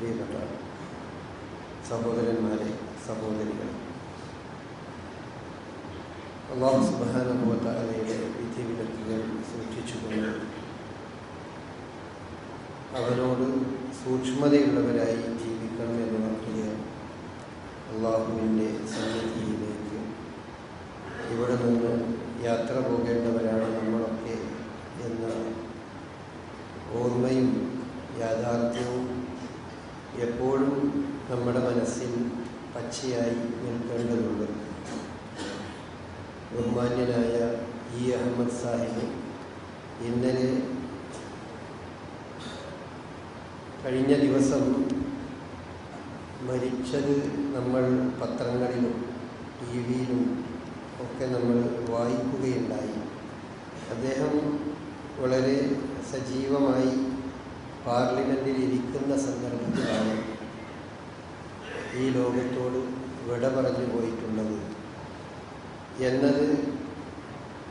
പ്രിയപ്പെട്ട സഹോദരന്മാരെ സഹോദരികളെ അള്ളാഹു സുബാനുഭവത്താലയുടെ വിധി വിലക്കുകൾ സൂക്ഷിച്ചുകൊണ്ട് അവരോട് സൂക്ഷ്മതയുള്ളവരായി ജീവിക്കണം എന്ന് പറഞ്ഞ അള്ളാഹുവിന്റെ സന്നിധിയിലേക്ക് ഇവിടെ നിന്ന് യാത്ര പോകേണ്ടവരാണ് നമ്മളൊക്കെ എന്ന ഓർമ്മയും യാഥാർത്ഥ്യവും എപ്പോഴും നമ്മുടെ മനസ്സിൽ പച്ചയായി നിൽക്കേണ്ടതുണ്ട്. ബഹുമാന്യനായ ഇ. അഹമ്മദ് സാഹിബ് ഇന്നലെ കഴിഞ്ഞ ദിവസം മരിച്ചത് നമ്മൾ പത്രങ്ങളിലും ടി വിയിലും ഒക്കെ നമ്മൾ വായിക്കുകയുണ്ടായി. അദ്ദേഹം വളരെ സജീവമായി പാർലമെന്റിൽ ഇരിക്കുന്ന സന്ദർഭത്തിലാണ് ഈ ലോകത്തോട് വിട പറഞ്ഞു പോയിട്ടുള്ളത്. എന്നത്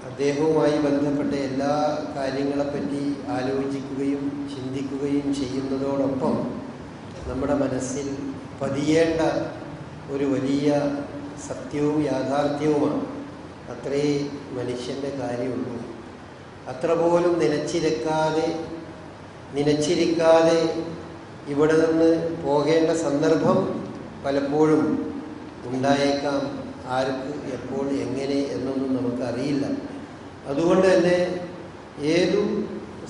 അദ്ദേഹവുമായി ബന്ധപ്പെട്ട എല്ലാ കാര്യങ്ങളെപ്പറ്റി ആലോചിക്കുകയും ചിന്തിക്കുകയും ചെയ്യുന്നതോടൊപ്പം നമ്മുടെ മനസ്സിൽ പതിയേണ്ട ഒരു വലിയ സത്യവും യാഥാർത്ഥ്യവുമാണ്. അത്രേ മനുഷ്യന്റെ കാര്യമുള്ളൂ. അത്ര പോലും നിലച്ചിരിക്കാതെ നിലച്ചിരിക്കാതെ ഇവിടെ നിന്ന് പോകേണ്ട സന്ദർഭം പലപ്പോഴും ഉണ്ടായേക്കാം. ആർക്ക് എപ്പോൾ എങ്ങനെ എന്നൊന്നും നമുക്കറിയില്ല. അതുകൊണ്ട് തന്നെ ഏതു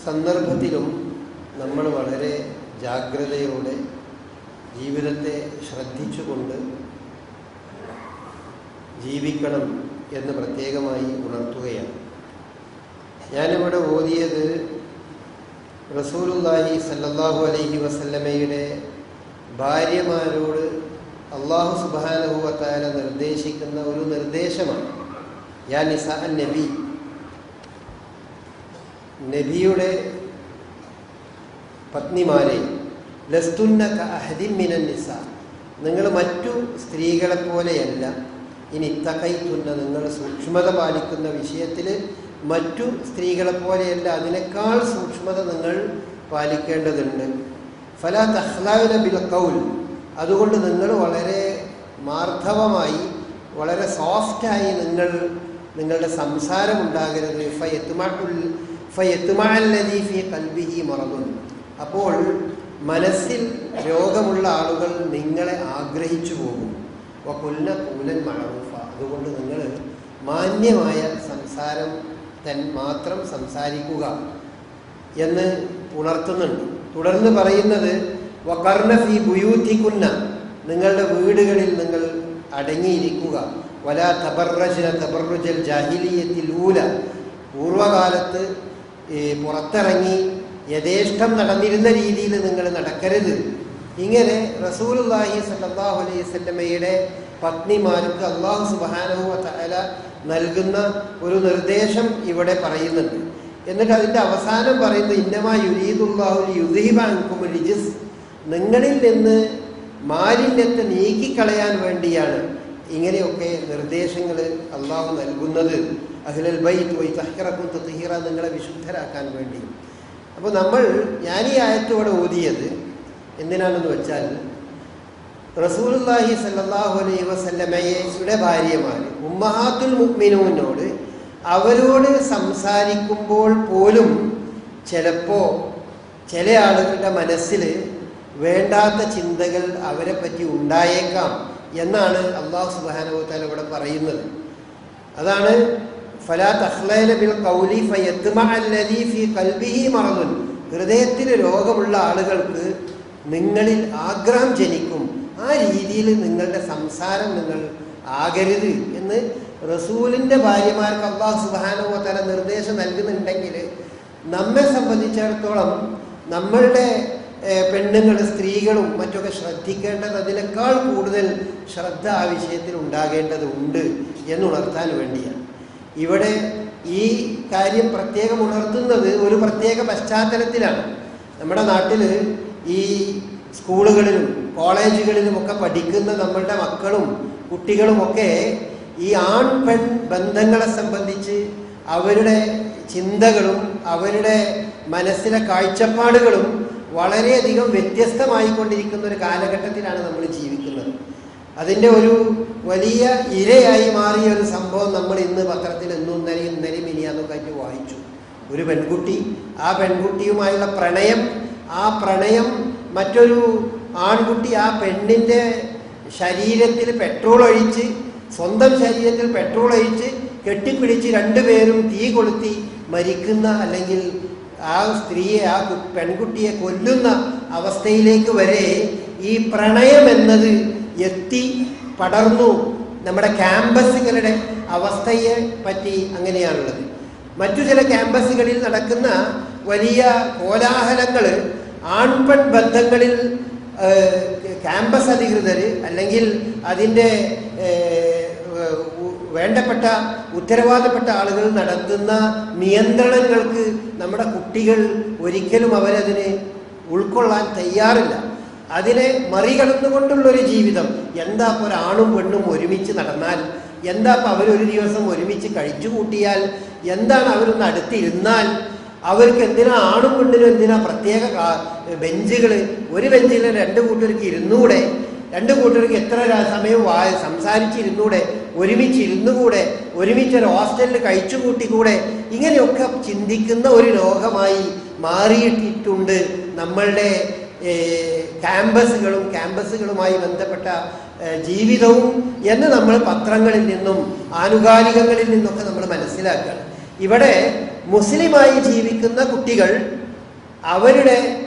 സന്ദർഭത്തിലും നമ്മൾ വളരെ ജാഗ്രതയോടെ ജീവിതത്തെ ശ്രദ്ധിച്ചുകൊണ്ട് ജീവിക്കണം എന്ന് പ്രത്യേകമായി ഉണർത്തുകയാണ്. ഞാനിവിടെ ഓതിയത് റസൂലുല്ലാഹി സല്ലല്ലാഹു അലൈഹി വസല്ലമയുടെ ഭാര്യമാരോട് അള്ളാഹു സുബാനഹുവത്താല നിർദ്ദേശിക്കുന്ന ഒരു നിർദ്ദേശമാണ്. യാ നിസ നബി നബിയുടെ പത്നിമാരെ ലസ്തുന്ന അഹദിമിനൻ നിസ. നിങ്ങൾ മറ്റു സ്ത്രീകളെ പോലെയല്ല. ഇനി ഇത്തക്കൈത്തുന്ന നിങ്ങൾ സൂക്ഷ്മത പാലിക്കുന്ന വിഷയത്തിൽ മറ്റു സ്ത്രീകളെ പോലെയല്ല അതിനേക്കാൾ സൂക്ഷ്മത നിങ്ങൾ പാലിക്കേണ്ടതുണ്ട്. ഫല തഹ്ലാവിന ബിൽ കൗൽ അതുകൊണ്ട് നിങ്ങൾ വളരെ മാർദ്ധവമായി വളരെ സോഫ്റ്റായി നിങ്ങൾ നിങ്ങളുടെ സംസാരം ഉണ്ടാകരുത്. ഫയത്തുമാല്ലീഫി കൽബിഹി മറന്നു അപ്പോൾ മനസ്സിൽ രോഗമുള്ള ആളുകൾ നിങ്ങളെ ആഗ്രഹിച്ചു പോകും. കൊല്ല കൂലൻ മഴ അതുകൊണ്ട് നിങ്ങൾ മാന്യമായ സംസാരം തൻ മാത്രം സംസാരിക്കുക എന്ന് ഉണർത്തുന്നുണ്ട് തുടർന്ന് പറയുന്നത് വകർണഫി ബുയൂത്തിക്കുന്ന നിങ്ങളുടെ വീടുകളിൽ നിങ്ങൾ അടങ്ങിയിരിക്കുക. വല തബർറജന തബർറുജൽ ജാഹിലിയത്തിൽ ഊല പൂർവകാലത്ത് പുറത്തിറങ്ങി യഥേഷ്ടം നടന്നിരുന്ന രീതിയിൽ നിങ്ങൾ നടക്കരുത്. ഇങ്ങനെ റസൂലുല്ലാഹി സല്ലാഹു അലൈഹി സ്വല്ലമ്മയുടെ പത്നിമാർക്ക് അള്ളാഹു സുബാനഹു തല നൽകുന്ന ഒരു നിർദ്ദേശം ഇവിടെ പറയുന്നുണ്ട്. എന്നിട്ട് അതിന്റെ അവസാനം പറയുന്നത് ഇന്നമാ യുരീദുല്ലാഹു യുദീബാൻകും രിജിസ് നിങ്ങളിൽ നിന്ന് മാലിന്യത്തെ നീക്കിക്കളയാൻ വേണ്ടിയാണ് ഇങ്ങനെയൊക്കെ നിർദ്ദേശങ്ങൾ അള്ളാഹു നൽകുന്നത്. അഹ്ലൽ ബൈ വൈ തഹിറക്കും തഹിറ നിങ്ങളെ വിശുദ്ധരാക്കാൻ വേണ്ടി. അപ്പോൾ നമ്മൾ ഞാൻ ഈ ആയത്തോടെ ഓതിയത് എന്തിനാണെന്ന് വെച്ചാൽ റസൂലുല്ലാഹി സല്ലാഹു അലൈഹി വസല്ലമയുടെ ഭാര്യമാർ ഉമ്മഹാത്തുൽ മുഗ്മിനോനോട് അവരോട് സംസാരിക്കുമ്പോൾ പോലും ചിലപ്പോൾ ചില ആളുകളുടെ മനസ്സിൽ വേണ്ടാത്ത ചിന്തകൾ അവരെ പറ്റി ഉണ്ടായേക്കാം എന്നാണ് അള്ളാഹു സുബാനുഭവത്താൽ ഇവിടെ പറയുന്നത്. അതാണ് ഫലാ ബിൽ ഫി രോഗമുള്ള ആളുകൾക്ക് നിങ്ങളിൽ ആഗ്രഹം ജനിക്കും. ആ രീതിയിൽ നിങ്ങളുടെ സംസാരം നിങ്ങൾ ആകരുത് എന്ന് റസൂലിന്റെ ഭാര്യമാർക്ക് അള്ളാഹു സുബാനുഭവത്തല നിർദ്ദേശം നൽകുന്നുണ്ടെങ്കിൽ നമ്മെ സംബന്ധിച്ചിടത്തോളം നമ്മളുടെ പെണ്ണുങ്ങൾ സ്ത്രീകളും മറ്റൊക്കെ ശ്രദ്ധിക്കേണ്ടത് അതിനേക്കാൾ കൂടുതൽ ശ്രദ്ധ ആ വിഷയത്തിൽ ഉണ്ടാകേണ്ടതുണ്ട് എന്നുണർത്താൻ വേണ്ടിയാണ്. ഇവിടെ ഈ കാര്യം പ്രത്യേകം ഉണർത്തുന്നത് ഒരു പ്രത്യേക പശ്ചാത്തലത്തിലാണ്. നമ്മുടെ നാട്ടിൽ ഈ സ്കൂളുകളിലും കോളേജുകളിലുമൊക്കെ പഠിക്കുന്ന നമ്മളുടെ മക്കളും കുട്ടികളുമൊക്കെ ഈ ആൺ പെൺ ബന്ധങ്ങളെ സംബന്ധിച്ച് അവരുടെ ചിന്തകളും അവരുടെ മനസ്സിലെ കാഴ്ചപ്പാടുകളും വളരെയധികം വ്യത്യസ്തമായിക്കൊണ്ടിരിക്കുന്ന ഒരു കാലഘട്ടത്തിലാണ് നമ്മൾ ജീവിക്കുന്നത്. അതിന്റെ ഒരു വലിയ ഇരയായി മാറിയ ഒരു സംഭവം നമ്മൾ ഇന്ന് പത്രത്തിൽ എന്നും ഇന്നലെയും ഇന്നലെയും ഇനിയാന്നൊക്കെ ആയിട്ട് വായിച്ചു. ഒരു പെൺകുട്ടി ആ പെൺകുട്ടിയുമായുള്ള പ്രണയം ആ പ്രണയം മറ്റൊരു ആൺകുട്ടി ആ പെണ്ണിന്റെ ശരീരത്തിൽ പെട്രോൾ ഒഴിച്ച് സ്വന്തം ശരീരത്തിൽ പെട്രോൾ ഒഴിച്ച് കെട്ടിപ്പിടിച്ച് രണ്ടുപേരും തീ കൊളുത്തി മരിക്കുന്ന അല്ലെങ്കിൽ ആ സ്ത്രീയെ ആ പെൺകുട്ടിയെ കൊല്ലുന്ന അവസ്ഥയിലേക്ക് വരെ ഈ പ്രണയം എന്നത് എത്തി പടർന്നു. നമ്മുടെ ക്യാമ്പസുകളുടെ അവസ്ഥയെ പറ്റി അങ്ങനെയാണുള്ളത്. മറ്റു ചില ക്യാമ്പസുകളിൽ നടക്കുന്ന വലിയ കോലാഹലങ്ങൾ ആൺപെൺ ബന്ധങ്ങളിൽ ക്യാമ്പസ് അധികൃതർ അല്ലെങ്കിൽ അതിന്റെ വേണ്ടപ്പെട്ട ഉത്തരവാദപ്പെട്ട ആളുകൾ നടത്തുന്ന നിയന്ത്രണങ്ങൾക്ക് നമ്മുടെ കുട്ടികൾ ഒരിക്കലും അവരതിനെ ഉൾക്കൊള്ളാൻ തയ്യാറില്ല. അതിനെ മറികടന്നുകൊണ്ടുള്ളൊരു ജീവിതം. എന്താ ഇപ്പോൾ ഒരാണും പെണ്ണും ഒരുമിച്ച് നടന്നാൽ? എന്താ ഇപ്പോൾ അവരൊരു ദിവസം ഒരുമിച്ച് കഴിച്ചു കൂട്ടിയാൽ എന്താണ് അവരൊന്ന് അടുത്തിരുന്നാൽ? അവർക്ക് എന്തിനാ ആണും പെണ്ണിനും എന്തിനാ പ്രത്യേക ബെഞ്ചുകൾ ഒരു ബെഞ്ചിൽ രണ്ട് കൂട്ടർക്ക് ഇരുന്നൂടെ? രണ്ട് കൂട്ടർക്ക് എത്ര സമയം വാ സംസാരിച്ചിരുന്നൂടെ? ഒരുമിച്ച് ഇരുന്നുകൂടെ? ഒരുമിച്ച് ഒരു ഹോസ്റ്റലിൽ കഴിച്ചു കൂട്ടിക്കൂടെ? ഇങ്ങനെയൊക്കെ ചിന്തിക്കുന്ന ഒരു ലോകമായി മാറിയിട്ടിട്ടുണ്ട് നമ്മളുടെ ക്യാമ്പസുകളും ക്യാമ്പസുകളുമായി ബന്ധപ്പെട്ട ജീവിതവും എന്ന് നമ്മൾ പത്രങ്ങളിൽ നിന്നും ആനുകാലികങ്ങളിൽ നിന്നൊക്കെ നമ്മൾ മനസ്സിലാക്കുക ഇവിടെ മുസ്ലിമായി ജീവിക്കുന്ന കുട്ടികൾ അവരുടെ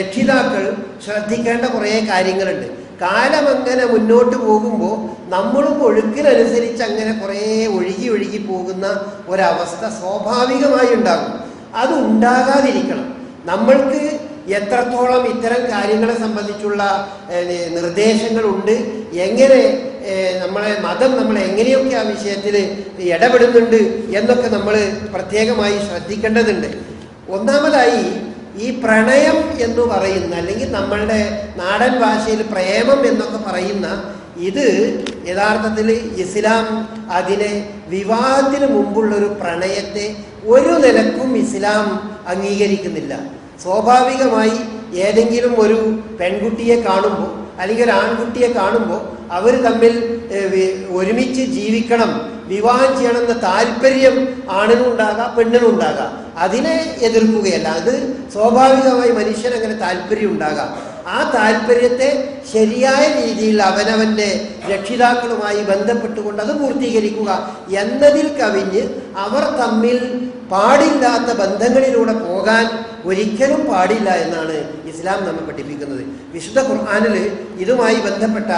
രക്ഷിതാക്കൾ ശ്രദ്ധിക്കേണ്ട കുറേ കാര്യങ്ങളുണ്ട്. കാലം അങ്ങനെ മുന്നോട്ട് പോകുമ്പോൾ നമ്മളും ഒഴുക്കിനനുസരിച്ച് അങ്ങനെ കുറേ ഒഴുകി ഒഴുകി പോകുന്ന ഒരവസ്ഥ സ്വാഭാവികമായി ഉണ്ടാകും. അത് ഉണ്ടാകാതിരിക്കണം. നമ്മൾക്ക് എത്രത്തോളം ഇത്തരം കാര്യങ്ങളെ സംബന്ധിച്ചുള്ള നിർദ്ദേശങ്ങളുണ്ട് എങ്ങനെ നമ്മളെ മതം നമ്മൾ എങ്ങനെയൊക്കെ ആ വിഷയത്തിൽ ഇടപെടുന്നുണ്ട് എന്നൊക്കെ നമ്മൾ പ്രത്യേകമായി ശ്രദ്ധിക്കേണ്ടതുണ്ട്. ഒന്നാമതായി ഈ പ്രണയം എന്ന് പറയുന്ന അല്ലെങ്കിൽ നമ്മളുടെ നാടൻ ഭാഷയിൽ പ്രേമം എന്നൊക്കെ പറയുന്ന ഇത് യഥാർത്ഥത്തിൽ ഇസ്ലാം അതിനെ വിവാഹത്തിന് മുമ്പുള്ളൊരു പ്രണയത്തെ ഒരു നിലക്കും ഇസ്ലാം അംഗീകരിക്കുന്നില്ല. സ്വാഭാവികമായി ഏതെങ്കിലും ഒരു പെൺകുട്ടിയെ കാണുമ്പോൾ അല്ലെങ്കിൽ ഒരു ആൺകുട്ടിയെ കാണുമ്പോൾ അവർ തമ്മിൽ ഒരുമിച്ച് ജീവിക്കണം. വിവാഹം ചെയ്യണം എന്ന താല്പര്യം ആണിനും ഉണ്ടാകാം പെണ്ണിനും ഉണ്ടാകാം. അതിനെ എതിർക്കുകയല്ല. അത് സ്വാഭാവികമായി മനുഷ്യൻ അങ്ങനെ താല്പര്യം ഉണ്ടാകാം. ആ താല്പര്യത്തെ ശരിയായ രീതിയിൽ അവനവന്റെ രക്ഷിതാക്കളുമായി ബന്ധപ്പെട്ടുകൊണ്ട് അത് പൂർത്തീകരിക്കുക എന്നതിൽ കവിഞ്ഞ് അവർ തമ്മിൽ പാടില്ലാത്ത ബന്ധങ്ങളിലൂടെ പോകാൻ ഒരിക്കലും പാടില്ല എന്നാണ് ഇസ്ലാം നമ്മെ പഠിപ്പിക്കുന്നത്. വിശുദ്ധ ഖുർആാനിൽ ഇതുമായി ബന്ധപ്പെട്ട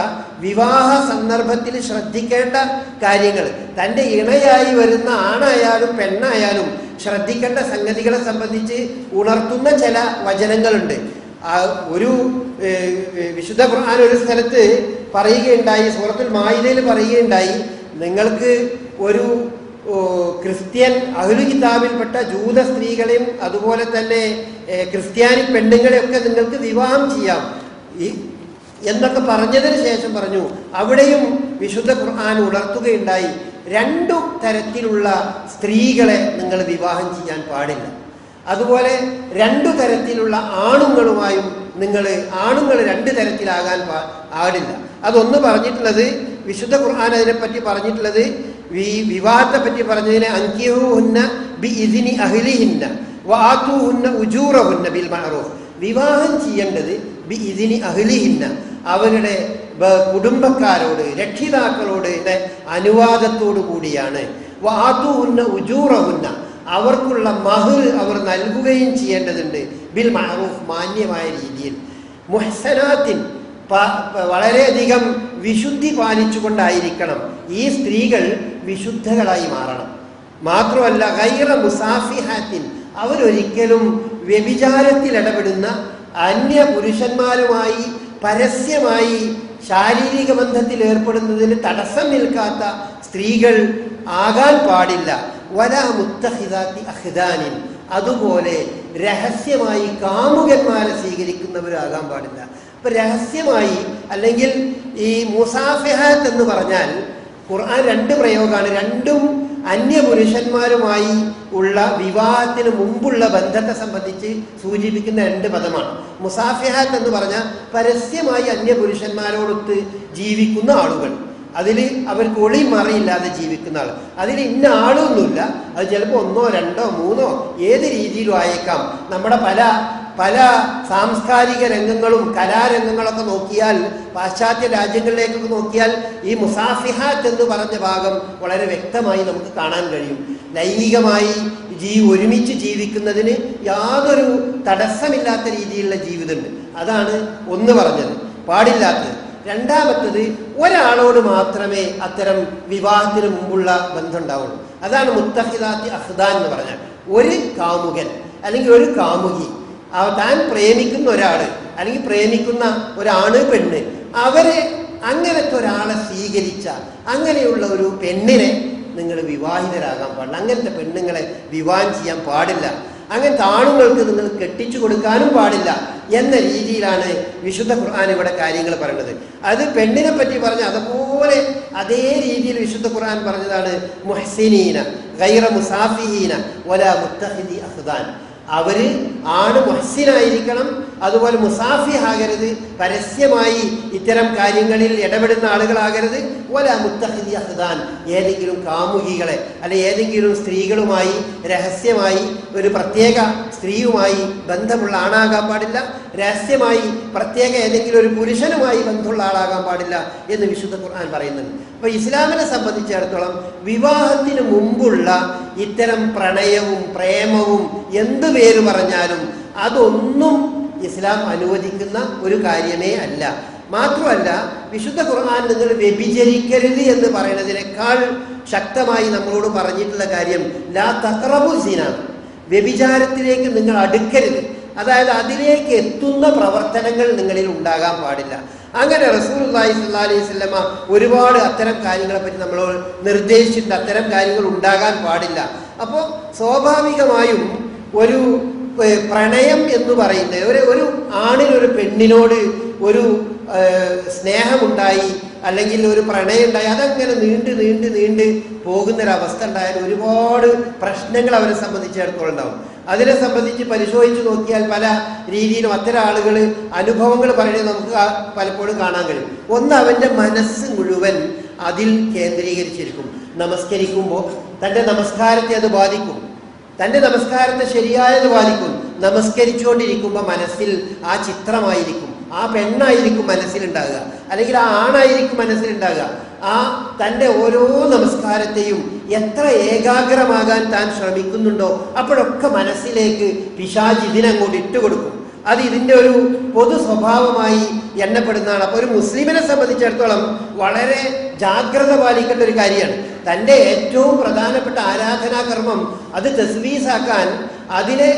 വിവാഹ സന്ദർഭത്തിൽ ശ്രദ്ധിക്കേണ്ട കാര്യങ്ങൾ തന്റെ ഇണയായി വരുന്ന ആണായാലും പെണ്ണായാലും ശ്രദ്ധിക്കേണ്ട സംഗതികളെ സംബന്ധിച്ച് ഉണർത്തുന്ന ചില വചനങ്ങളുണ്ട്. ഒരു വിശുദ്ധ ഖുർആൻ ഒരു സ്ഥലത്ത് പറയുകയുണ്ടായി സൂറത്തുൽ മായിദയിൽ പറയുകയുണ്ടായി നിങ്ങൾക്ക് ഒരു ക്രിസ്ത്യൻ അഹ്ലു കിതാബിൽപ്പെട്ട ജൂത സ്ത്രീകളെയും അതുപോലെ തന്നെ ക്രിസ്ത്യാനി പെണ്ണുങ്ങളെയൊക്കെ നിങ്ങൾക്ക് വിവാഹം ചെയ്യാം. ഈ എന്നൊക്കെ പറഞ്ഞതിന് ശേഷം പറഞ്ഞു അവിടെയും വിശുദ്ധ ഖുർആൻ ഉണർത്തുകയുണ്ടായി. രണ്ടു തരത്തിലുള്ള സ്ത്രീകളെ നിങ്ങൾ വിവാഹം ചെയ്യാൻ പാടില്ല. അതുപോലെ രണ്ടു തരത്തിലുള്ള ആണുങ്ങളുമായും നിങ്ങൾ ആണുങ്ങൾ രണ്ട് തരത്തിലാകാൻ പാടില്ല. അതൊന്ന് പറഞ്ഞിട്ടുള്ളത് വിശുദ്ധ ഖുർആൻ അതിനെപ്പറ്റി പറഞ്ഞിട്ടുള്ളത് ഈ വിവാഹത്തെ പറ്റി പറഞ്ഞതിനെ അങ്കിഹുന്ന ബി ഇതിനി അഹിലിഹിന്ന വാത്തുഹുന്ന ഉജൂറഹുന്ന ബിൽ മഅറൂഫ്. വിവാഹം ചെയ്യേണ്ടത് ബി ഇതിനി അഹിലിഹിന്ന അവരുടെ കുടുംബക്കാരോട് രക്ഷിതാക്കളോട് അനുവാദത്തോടു കൂടിയാണ്. വാത്തുഹുന്ന ഉജൂറഹുന്ന അവർക്കുള്ള മഹർ അവർ നൽകുകയും ചെയ്യേണ്ടതുണ്ട്. ബിൽ മഅറൂഫ് മാന്യമായ രീതിയിൽ. മുഹ്സനാത്തിൻ വളരെയധികം വിശുദ്ധി പാലിച്ചുകൊണ്ടായിരിക്കണം ഈ സ്ത്രീകൾ വിശുദ്ധകളായി മാറണം. മാത്രമല്ല ഗൈറ മുസാഫിഹാത്തിൻ അവരൊരിക്കലും വ്യഭിചാരത്തിൽ ഇടപെടുന്ന അന്യ പുരുഷന്മാരുമായി പരസ്യമായി ശാരീരിക ബന്ധത്തിൽ ഏർപ്പെടുന്നതിന് തടസ്സം നിൽക്കാത്ത സ്ത്രീകൾ ആകാൻ പാടില്ല. വല മുത്തഹിദാത്തി അഹ്ദാനിൻ അതുപോലെ രഹസ്യമായി കാമുകന്മാരെ സ്വീകരിക്കുന്നവരാകാൻ പാടില്ല. അപ്പൊ രഹസ്യമായി അല്ലെങ്കിൽ ഈ മുസാഫിഹാത്ത് എന്ന് പറഞ്ഞാൽ ഖുർആൻ രണ്ട് പ്രയോഗമാണ്. രണ്ടും അന്യപുരുഷന്മാരുമായി ഉള്ള വിവാഹത്തിന് മുമ്പുള്ള ബന്ധത്തെ സംബന്ധിച്ച് സൂചിപ്പിക്കുന്ന രണ്ട് പദമാണ്. മുസാഫിഹാത്ത് എന്ന് പറഞ്ഞാൽ പരസ്യമായി അന്യപുരുഷന്മാരോടൊത്ത് ജീവിക്കുന്ന ആളുകൾ. അതിൽ അവർക്ക് ഒളി മറിയില്ലാതെ ജീവിക്കുന്ന ആൾ അതിൽ ഇന്ന ആളൊന്നുമില്ല. അത് ചിലപ്പോൾ ഒന്നോ രണ്ടോ മൂന്നോ ഏത് രീതിയിലും ആയേക്കാം. നമ്മുടെ പല പല സാംസ്കാരിക രംഗങ്ങളും കലാരംഗങ്ങളൊക്കെ നോക്കിയാൽ പാശ്ചാത്യ രാജ്യങ്ങളിലേക്കൊക്കെ നോക്കിയാൽ ഈ മുസാഫിഹാത്ത് എന്ന് പറഞ്ഞ ഭാഗം വളരെ വ്യക്തമായി നമുക്ക് കാണാൻ കഴിയും. ലൈംഗികമായി ജീ ഒരുമിച്ച് ജീവിക്കുന്നതിന് യാതൊരു തടസ്സമില്ലാത്ത രീതിയിലുള്ള ജീവിതമുണ്ട്. അതാണ് ഒന്ന് പറഞ്ഞത്. പാടില്ലാത്തത്. രണ്ടാമത്തത് ഒരാളോട് മാത്രമേ അത്തരം വിവാഹത്തിന് മുമ്പുള്ള ബന്ധം ഉണ്ടാവുള്ളൂ അതാണ് മുത്തഹിദാത്തി അഹ്ദാൻ എന്ന് പറഞ്ഞാൽ. ഒരു കാമുകൻ അല്ലെങ്കിൽ ഒരു കാമുകി താൻ പ്രേമിക്കുന്ന ഒരാൾ അല്ലെങ്കിൽ പ്രേമിക്കുന്ന ഒരാണ് പെണ്ണ് അവരെ അങ്ങനത്തെ ഒരാളെ സ്വീകരിച്ച അങ്ങനെയുള്ള ഒരു പെണ്ണിനെ നിങ്ങൾ വിവാഹിതരാകാൻ പാടില്ല. അങ്ങനത്തെ പെണ്ണുങ്ങളെ വിവാഹം ചെയ്യാൻ പാടില്ല. അങ്ങനത്തെ ആണുങ്ങൾക്ക് നിങ്ങൾ കെട്ടിച്ചു കൊടുക്കാനും പാടില്ല എന്ന രീതിയിലാണ് വിശുദ്ധ ഖുർആൻ ഇവിടെ കാര്യങ്ങൾ പറയുന്നത്. അത് പെണ്ണിനെ പറ്റി പറഞ്ഞ അതുപോലെ അതേ രീതിയിൽ വിശുദ്ധ ഖുർആൻ പറഞ്ഞതാണ് മുഹസിനീന ഗൈറ മുസാഫിഹീന ഒല മുത്തഹിദി അഹ്ദാൻ. അവർ ആണ് മുഹ്സിനായിരിക്കണം അതുപോലെ മുസാഫി ആകരുത് പരസ്യമായി ഇത്തരം കാര്യങ്ങളിൽ ഇടപെടുന്ന ആളുകളാകരുത്. ഓല മുത്തഹിദി അഹ്ദാൻ. ഏതെങ്കിലും കാമുകികളെ അല്ലെ ഏതെങ്കിലും സ്ത്രീകളുമായി രഹസ്യമായി ഒരു പ്രത്യേക സ്ത്രീയുമായി ബന്ധമുള്ള ആണാകാൻ പാടില്ല. രഹസ്യമായി പ്രത്യേക ഏതെങ്കിലും ഒരു പുരുഷനുമായി ബന്ധമുള്ള ആളാകാൻ പാടില്ല എന്ന് വിശുദ്ധ ഖുർആൻ പറയുന്നുണ്ട്. അപ്പോൾ ഇസ്ലാമിനെ സംബന്ധിച്ചിടത്തോളം വിവാഹത്തിന് മുമ്പുള്ള ഇത്തരം പ്രണയവും പ്രേമവും എന്ത് പേര് പറഞ്ഞാലും അതൊന്നും ഇസ്ലാം അനുവദിക്കുന്ന ഒരു കാര്യമേ അല്ല. മാത്രമല്ല വിശുദ്ധ ഖുർആൻ നിങ്ങൾ വ്യഭിചരിക്കരുത് എന്ന് പറയുന്നതിനേക്കാൾ ശക്തമായി നമ്മളോട് പറഞ്ഞിട്ടുള്ള കാര്യം ലാ തക്രബു സിന. വ്യഭിചാരത്തിലേക്ക് നിങ്ങൾ അടുക്കരുത്. അതായത് അതിലേക്ക് എത്തുന്ന പ്രവർത്തനങ്ങൾ നിങ്ങളിൽ ഉണ്ടാകാൻ പാടില്ല. അങ്ങനെ റസൂൽ സല്ലാ അലൈഹി സ്വല്ലമ ഒരുപാട് അത്തരം കാര്യങ്ങളെ പറ്റി നമ്മൾ നിർദ്ദേശിച്ചിട്ടുണ്ട്. അത്തരം കാര്യങ്ങൾ ഉണ്ടാകാൻ പാടില്ല. അപ്പോൾ സ്വാഭാവികമായും ഒരു പ്രണയം എന്ന് പറയുന്നത് ഒരു ഒരു ആണിനൊരു പെണ്ണിനോട് ഒരു സ്നേഹമുണ്ടായി അല്ലെങ്കിൽ ഒരു പ്രണയം ഉണ്ടായി അതങ്ങനെ നീണ്ട് നീണ്ട് നീണ്ട് പോകുന്നൊരവസ്ഥ ഉണ്ടായാൽ ഒരുപാട് പ്രശ്നങ്ങൾ അവരെ സംബന്ധിച്ചിടത്തോളം ഉണ്ടാവും. അതിനെ സംബന്ധിച്ച് പരിശോധിച്ച് നോക്കിയാൽ പല രീതിയിലും അത്തരം ആളുകൾ അനുഭവങ്ങൾ പറയുന്നത് നമുക്ക് പലപ്പോഴും കാണാൻ കഴിയും. ഒന്ന് അവന്റെ മനസ്സ് മുഴുവൻ അതിൽ കേന്ദ്രീകരിച്ചിരിക്കും. നമസ്കരിക്കുമ്പോൾ തന്റെ നമസ്കാരത്തെ അത് ബാധിക്കും. തന്റെ നമസ്കാരത്തെ ശരിയായത് പാലിക്കും. നമസ്കരിച്ചുകൊണ്ടിരിക്കുമ്പോൾ മനസ്സിൽ ആ ചിത്രമായിരിക്കും. ആ പെണ്ണായിരിക്കും മനസ്സിലുണ്ടാകുക. അല്ലെങ്കിൽ ആ ആണായിരിക്കും മനസ്സിലുണ്ടാകുക. ആ തന്റെ ഓരോ നമസ്കാരത്തെയും എത്ര ഏകാഗ്രമാകാൻ താൻ ശ്രമിക്കുന്നുണ്ടോ അപ്പോഴൊക്കെ മനസ്സിലേക്ക് പിശാജ് ഇതിനങ്ങോട്ട് ഇട്ടുകൊടുക്കും. അത് ഇതിന്റെ ഒരു പൊതു സ്വഭാവമായി എണ്ണപ്പെടുന്നതാണ്. അപ്പോൾ ഒരു മുസ്ലിമിനെ സംബന്ധിച്ചിടത്തോളം വളരെ ജാഗ്രത പാലിക്കേണ്ട ഒരു കാര്യമാണ്. തന്റെ ഏറ്റവും പ്രധാനപ്പെട്ട ആരാധനാകർമ്മം അത് തസ്വീസാക്കാൻ അതിനെ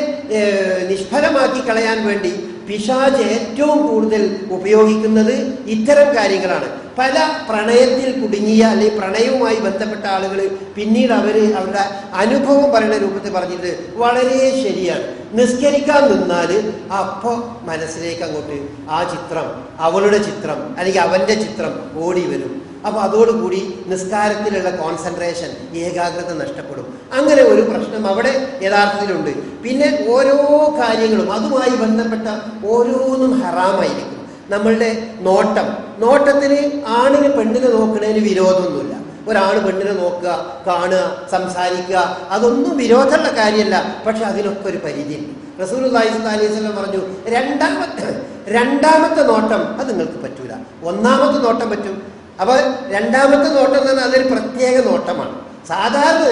നിഷ്ഫലമാക്കി കളയാൻ വേണ്ടി പിശാജ് ഏറ്റവും കൂടുതൽ ഉപയോഗിക്കുന്നത് ഇത്തരം കാര്യങ്ങളാണ്. പല പ്രണയത്തിൽ കുടുങ്ങിയ അല്ലെങ്കിൽ പ്രണയവുമായി ബന്ധപ്പെട്ട ആളുകൾ പിന്നീട് അവർ അവരുടെ അനുഭവം പറയുന്ന രൂപത്തിൽ പറഞ്ഞിട്ട് വളരെ ശരിയാണ്. നിസ്കരിക്കാൻ നിന്നാൽ അപ്പോൾ മനസ്സിലേക്ക് അങ്ങോട്ട് ആ ചിത്രം അവളുടെ ചിത്രം അല്ലെങ്കിൽ അവന്റെ ചിത്രം ഓടി വരും. അപ്പോൾ അതോടുകൂടി നിസ്കാരത്തിലുള്ള കോൺസെൻട്രേഷൻ ഏകാഗ്രത നഷ്ടപ്പെടും. അങ്ങനെ ഒരു പ്രശ്നം അവിടെ യഥാർത്ഥത്തിലുണ്ട്. പിന്നെ ഓരോ കാര്യങ്ങളും അതുമായി ബന്ധപ്പെട്ട ഓരോന്നും ഹറാമായിരിക്കും. നമ്മളുടെ നോട്ടം. നോട്ടത്തിന് ആണിന് പെണ്ണിനെ നോക്കുന്നതിന് വിരോധമൊന്നുമില്ല. ഒരാൾ പെണ്ണിനെ നോക്കുക കാണുക സംസാരിക്കുക അതൊന്നും വിരോധമുള്ള കാര്യമല്ല. പക്ഷെ അതിനൊക്കെ ഒരു പരിധിയുണ്ട്. റസൂൽ അലൈഹി സ്വലം പറഞ്ഞു രണ്ടാമത്തെ രണ്ടാമത്തെ നോട്ടം അത് നിങ്ങൾക്ക് പറ്റൂല. ഒന്നാമത്തെ നോട്ടം പറ്റും. അപ്പോൾ രണ്ടാമത്തെ നോട്ടം എന്ന് പറഞ്ഞാൽ അതൊരു പ്രത്യേക നോട്ടമാണ്. സാധാരണ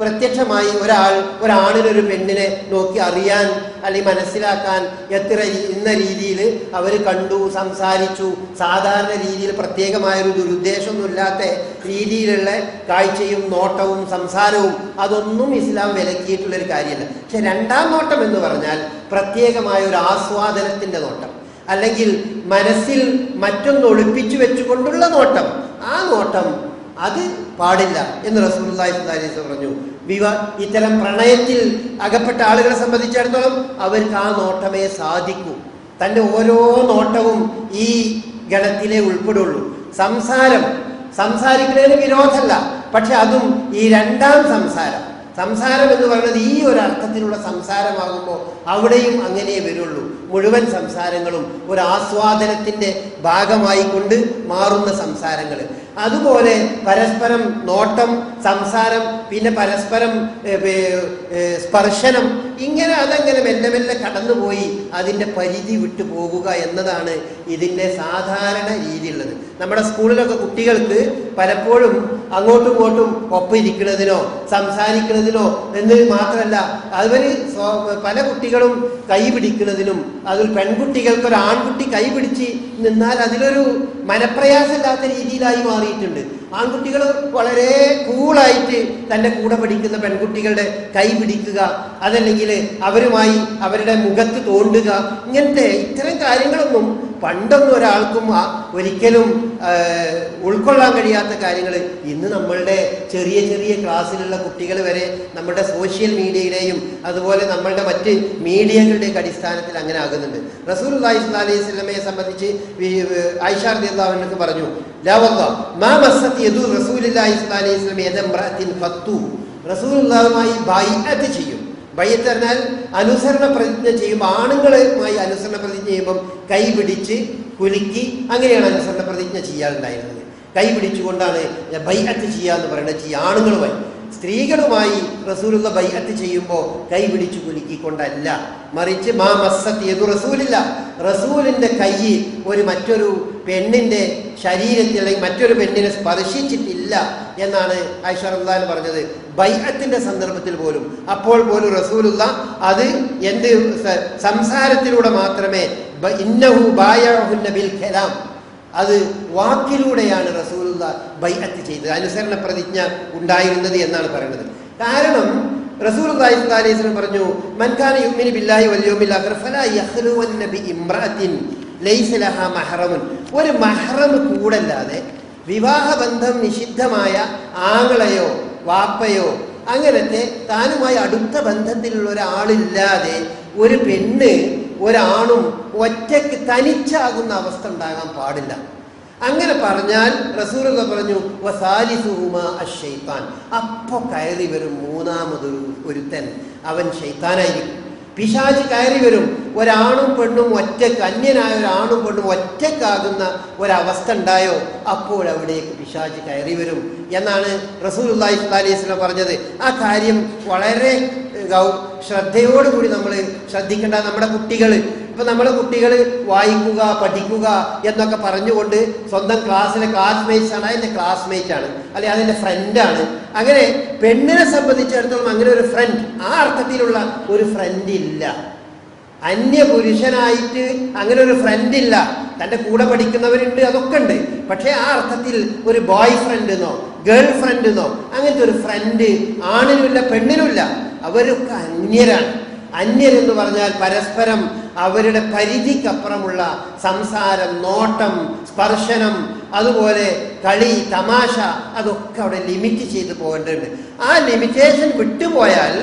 പ്രത്യക്ഷമായി ഒരാൾ ഒരാണിനൊരു പെണ്ണിനെ നോക്കി അറിയാൻ അല്ലെങ്കിൽ മനസ്സിലാക്കാൻ എത്ര ഇന്ന രീതിയിൽ അവർ കണ്ടു സംസാരിച്ചു. സാധാരണ രീതിയിൽ പ്രത്യേകമായൊരു ദുരുദ്ദേശമൊന്നുമില്ലാത്ത രീതിയിലുള്ള കാഴ്ചയും നോട്ടവും സംസാരവും അതൊന്നും ഇസ്ലാം വിലക്കിയിട്ടുള്ളൊരു കാര്യമല്ല. പക്ഷെ രണ്ടാം നോട്ടം എന്ന് പറഞ്ഞാൽ പ്രത്യേകമായ ഒരു ആസ്വാദനത്തിന്റെ നോട്ടം. അല്ലെങ്കിൽ മനസ്സിൽ മറ്റൊന്ന് ഒളിപ്പിച്ചു വെച്ചുകൊണ്ടുള്ള നോട്ടം. ആ നോട്ടം അത് പാടില്ല എന്ന് സ്വല്ലല്ലാഹി പറഞ്ഞു. വിവാ ഇത്തരം പ്രണയത്തിൽ അകപ്പെട്ട ആളുകളെ സംബന്ധിച്ചിടത്തോളം അവർക്ക് ആ നോട്ടമേ സാധിക്കൂ. തന്റെ ഓരോ നോട്ടവും ഈ ഗണത്തിലെ ഉൾപ്പെടുള്ളൂ. സംസാരം സംസാരിക്കുന്നതിന് വിരോധമല്ല പക്ഷെ അതും ഈ രണ്ടാം സംസാരം. സംസാരം എന്ന് പറയുന്നത് ഈ ഒരു അർത്ഥത്തിലുള്ള സംസാരമാകുമ്പോൾ അവിടെയും അങ്ങനെ വരുള്ളൂ. മുഴുവൻ സംസാരങ്ങളും ഒരു ആസ്വാദനത്തിന്റെ ഭാഗമായിക്കൊണ്ട് മാറുന്ന സംസാരങ്ങൾ. അതുപോലെ പരസ്പരം നോട്ടം സംസാരം പിന്നെ പരസ്പരം സ്പർശനം ഇങ്ങനെ അതങ്ങനെ മെല്ലെ മെല്ലെ കടന്നുപോയി അതിന്റെ പരിധി വിട്ടു പോകുക എന്നതാണ് ഇതിന്റെ സാധാരണ രീതിയുള്ളത്. നമ്മുടെ സ്കൂളിലൊക്കെ കുട്ടികൾക്ക് പലപ്പോഴും അങ്ങോട്ടും ഇങ്ങോട്ടും ഒപ്പിരിക്കുന്നതിനോ സംസാരിക്കുന്നതിനോ എന്ന് മാത്രമല്ല അവർ പല കുട്ടികളും കൈ പിടിക്കുന്നതിനും അതിൽ പെൺകുട്ടികൾക്ക് ഒരു ആൺകുട്ടി കൈ പിടിച്ച് നിന്നാൽ അതിലൊരു മനപ്രയാസമില്ലാത്ത രീതിയിലായി മാറിയിട്ടുണ്ട്. ആൺകുട്ടികൾ വളരെ കൂളായിട്ട് തന്റെ കൂടെ പഠിക്കുന്ന പെൺകുട്ടികളുടെ കൈ പിടിക്കുക അതല്ലെങ്കിൽ അവരുമായി അവരുടെ മുഖത്ത് തോണ്ടുക ഇങ്ങനത്തെ ഇത്തരം കാര്യങ്ങളൊന്നും പണ്ടൊന്നും ഒരാൾക്കും ഒരിക്കലും ഉൾക്കൊള്ളാൻ കഴിയാത്ത കാര്യങ്ങൾ ഇന്ന് നമ്മളുടെ ചെറിയ ചെറിയ ക്ലാസ്സിലുള്ള കുട്ടികൾ വരെ നമ്മുടെ സോഷ്യൽ മീഡിയയുടെയും അതുപോലെ നമ്മളുടെ മറ്റ് മീഡിയകളുടെയൊക്കെ അടിസ്ഥാനത്തിൽ അങ്ങനെ ആകുന്നുണ്ട്. റസൂൽ അള്ളാഹി അലൈഹി സ്വലമയെ സംബന്ധിച്ച് ഐഷാർ പറഞ്ഞു സ്വല്ലല്ലാഹി അലൈഹി റസൂലുള്ളാഹിയുമായി ബൈഅത്ത് ചെയ്യും. ബയ്യത്ത് അനുസരണ പ്രതിജ്ഞ ചെയ്യുമ്പോൾ ആണുങ്ങളുമായി അനുസരണ പ്രതിജ്ഞ ചെയ്യുമ്പം കൈ പിടിച്ച് കുലുക്കി അങ്ങനെയാണ് അനുസരണ പ്രതിജ്ഞ ചെയ്യാറുണ്ടായിരുന്നത്. കൈ പിടിച്ചുകൊണ്ടാണ് ബൈഅത്ത് ചെയ്യുക എന്ന് പറയുന്നത് ചെയ്യുക ആണുങ്ങളുമായി. സ്ത്രീകളുമായി റസൂലുള്ള ബൈഅത്ത് ചെയ്യുമ്പോൾ കൈ പിടിച്ചു കുലുക്കിക്കൊണ്ടല്ല. മറിച്ച് മാ മസ്സത്ത് ഏതു റസൂലില്ല. റസൂലിന്റെ കൈ ഒരു മറ്റൊരു പെണ്ണിന്റെ ശരീരത്തിൽ അല്ലെങ്കിൽ മറ്റൊരു പെണ്ണിനെ സ്പർശിച്ചിട്ടില്ല എന്നാണ് ഐശ്വർ പറഞ്ഞത്. ബൈഅത്തിന്റെ സന്ദർഭത്തിൽ പോലും. അപ്പോൾ പോലും റസൂലുള്ള അത് എന്ത് സംസാരത്തിലൂടെ മാത്രമേ ഇന്നഹു ബായഹുന്ന ബിൽ ഖലാം അത് വാക്കിലൂടെയാണ് റസൂലുള്ള ബൈഅത്ത് ചെയ്തത്. അനുസരണ പ്രതിജ്ഞ ഉണ്ടായിരുന്നത് എന്നാണ് പറയുന്നത്. കാരണം റസൂൽ അലൈഹി സ്വലം പറഞ്ഞു മൻഖാന യുമിനി ബില്ലാഹി വൽ യൗമിൽ ആഖിർ ഫലാ യഖ്ലുവന്ന ബി ലൈസ ലഹാ മഹ്റമുൻ. ഒരു മഹ്റം കൂടല്ലാതെ വിവാഹബന്ധം നിഷിദ്ധമായ ആങ്ങളെയോ വാപ്പയോ? അങ്ങനത്തെ താനുമായി അടുത്ത ബന്ധത്തിലുള്ള ഒരാളില്ലാതെ ഒരു പെണ്ണ് ഒരാണും ഒറ്റയ്ക്ക് തനിച്ചാകുന്ന അവസ്ഥ ഉണ്ടാകാൻ പാടില്ല. അങ്ങനെ പറഞ്ഞാൽ റസൂലുള്ള പറഞ്ഞു വസാലിസുഹുമ അഷെയ്ത്താൻ അപ്പൊ കയറി വരും മൂന്നാമതൊരു ഒരുത്തൻ. അവൻ ഷെയ്ത്താനായിരിക്കും പിശാച് കയറി വരും. ഒരാണും പെണ്ണും ഒറ്റയ്ക്ക് അന്യനായ ഒരാണും പെണ്ണും ഒറ്റക്കാകുന്ന ഒരവസ്ഥ ഉണ്ടായോ? അപ്പോൾ അവിടേക്ക് പിശാച് കയറി വരും. എന്നാണ് റസൂൽ അലൈഹി സ്വലം പറഞ്ഞത്. ആ കാര്യം വളരെ ശ്രദ്ധയോടുകൂടി നമ്മൾ ശ്രദ്ധിക്കേണ്ട നമ്മുടെ കുട്ടികൾ ഇപ്പൊ നമ്മുടെ കുട്ടികൾ വായിക്കുക പഠിക്കുക എന്നൊക്കെ പറഞ്ഞുകൊണ്ട് സ്വന്തം ക്ലാസ്സിലെ ക്ലാസ്മേറ്റ്സ് ആണ്. അതിന്റെ ക്ലാസ്മേറ്റ് ആണ്. അല്ലെ അതിന്റെ ഫ്രണ്ടാണ് അങ്ങനെ പെണ്ണിനെ സംബന്ധിച്ചിടത്തോളം അങ്ങനെ ഒരു ഫ്രണ്ട് ആ അർത്ഥത്തിലുള്ള ഒരു ഫ്രണ്ട് ഇല്ല. അന്യ പുരുഷനായിട്ട് അങ്ങനെ ഒരു ഫ്രണ്ട് ഇല്ല. തന്റെ കൂടെ പഠിക്കുന്നവരുണ്ട് അതൊക്കെ ഉണ്ട്. പക്ഷേ ആ അർത്ഥത്തിൽ ഒരു ബോയ് ഫ്രണ്ട് എന്നോ ഗേൾ ഫ്രണ്ട് എന്നോ അങ്ങനത്തെ ഒരു ഫ്രണ്ട് ആണിനുമില്ല പെണ്ണിനുമില്ല. അവരൊക്കെ അന്യരാണ്. അന്യരെന്ന് പറഞ്ഞാൽ പരസ്പരം അവരുടെ പരിധിക്കപ്പുറമുള്ള സംസാരം നോട്ടം സ്പർശനം അതുപോലെ കളി തമാശ അതൊക്കെ അവിടെ ലിമിറ്റ് ചെയ്ത് പോകേണ്ടതുണ്ട്. ആ ലിമിറ്റേഷൻ വിട്ടുപോയാൽ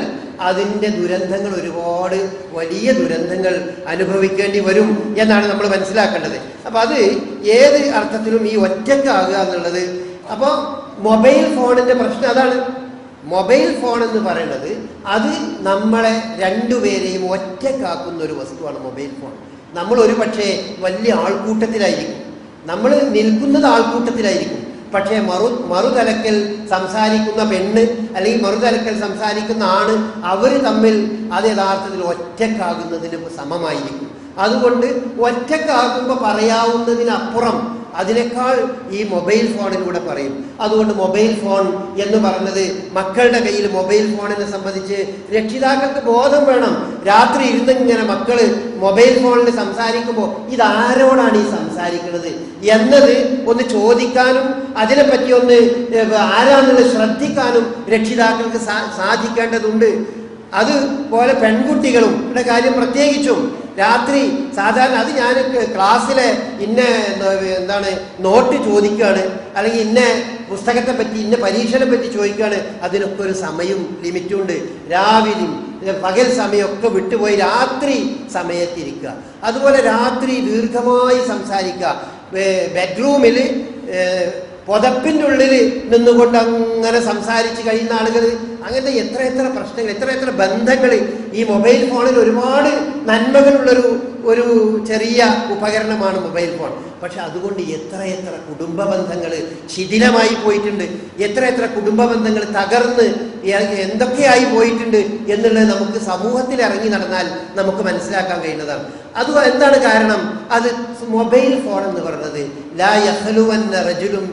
അതിന്റെ ദുരന്തങ്ങൾ ഒരുപാട് വലിയ ദുരന്തങ്ങൾ അനുഭവിക്കേണ്ടി വരും എന്നാണ് നമ്മൾ മനസ്സിലാക്കേണ്ടത്. അപ്പം അത് ഏത് അർത്ഥത്തിലും ഈ ഒറ്റക്കാകുക എന്നുള്ളത്. അപ്പോൾ മൊബൈൽ ഫോണിന്റെ പ്രശ്നം അതാണ്. മൊബൈൽ ഫോൺ എന്ന് പറയുന്നത് അത് നമ്മളെ രണ്ടുപേരെയും ഒറ്റക്കാക്കുന്ന ഒരു വസ്തുവാണ് മൊബൈൽ ഫോൺ. നമ്മൾ ഒരു പക്ഷേ വലിയ ആൾക്കൂട്ടത്തിലായിരിക്കും. നമ്മൾ നിൽക്കുന്നത് ആൾക്കൂട്ടത്തിലായിരിക്കും. പക്ഷേ മറു മറുതലക്കൽ സംസാരിക്കുന്ന പെണ്ണ് അല്ലെങ്കിൽ മറുതലക്കൽ സംസാരിക്കുന്ന ആണ് അവർ തമ്മിൽ അത് യഥാർത്ഥത്തിൽ ഒറ്റക്കാകുന്നതിന് സമമായിരിക്കും. അതുകൊണ്ട് ഒറ്റക്കാകുമ്പോൾ പറയാവുന്നതിനപ്പുറം അതിനേക്കാൾ ഈ മൊബൈൽ ഫോണിലൂടെ പറയും. അതുകൊണ്ട് മൊബൈൽ ഫോൺ എന്ന് പറഞ്ഞത് മക്കളുടെ കയ്യിൽ മൊബൈൽ ഫോണിനെ സംബന്ധിച്ച് രക്ഷിതാക്കൾക്ക് ബോധം വേണം. രാത്രി ഇരുന്നിങ്ങനെ മക്കൾ മൊബൈൽ ഫോണിൽ സംസാരിക്കുമ്പോൾ ഇതാരോടാണ് ഈ സംസാരിക്കുന്നത്? എന്നത് ഒന്ന് ചോദിക്കാനും അതിനെപ്പറ്റി ഒന്ന് ആരാണെന്ന് ശ്രദ്ധിക്കാനും രക്ഷിതാക്കൾക്ക് സാധിക്കേണ്ടതുണ്ട്. അതുപോലെ പെൺകുട്ടികളും ഇവിടെ കാര്യം പ്രത്യേകിച്ചും രാത്രി സാധാരണ അത് ഞാൻ ക്ലാസ്സിലെ ഇന്ന എന്താണ് നോട്ട് ചോദിക്കുകയാണ് അല്ലെങ്കിൽ ഇന്ന പുസ്തകത്തെ പറ്റി ഇന്ന പരീക്ഷനെ പറ്റി ചോദിക്കുകയാണ് അതിനൊക്കെ ഒരു സമയവും ലിമിറ്റും ഉണ്ട് രാവിലെയും ഏ, പകൽ സമയമൊക്കെ വിട്ടുപോയി രാത്രി സമയത്തിരിക്കുക. അതുപോലെ രാത്രി ദീർഘമായി സംസാരിക്കുക. ബെഡ്റൂമിൽ പുതപ്പിന്റെ ഉള്ളിൽ നിന്നുകൊണ്ട് അങ്ങനെ സംസാരിച്ച് കഴിയുന്ന ആളുകൾ അങ്ങനത്തെ എത്ര എത്ര പ്രശ്നങ്ങൾ എത്ര എത്ര ബന്ധങ്ങൾ ഈ മൊബൈൽ ഫോണിൽ ഒരുപാട് നന്മകളുള്ളൊരു ഒരു ചെറിയ ഉപകരണമാണ് മൊബൈൽ ഫോൺ. പക്ഷെ അതുകൊണ്ട് എത്ര എത്ര കുടുംബ ബന്ധങ്ങൾ ശിഥിലമായി പോയിട്ടുണ്ട് എത്ര എത്ര കുടുംബ ബന്ധങ്ങൾ തകർന്ന് എന്തൊക്കെയായി പോയിട്ടുണ്ട് എന്നുള്ളത് നമുക്ക് സമൂഹത്തിൽ ഇറങ്ങി നടന്നാൽ നമുക്ക് മനസ്സിലാക്കാൻ കഴിയുന്നതാണ്. അത് എന്താണ് കാരണം? അത് മൊബൈൽ ഫോൺ എന്ന് പറയുന്നത് ലാ യഹലുവൻ റജുലും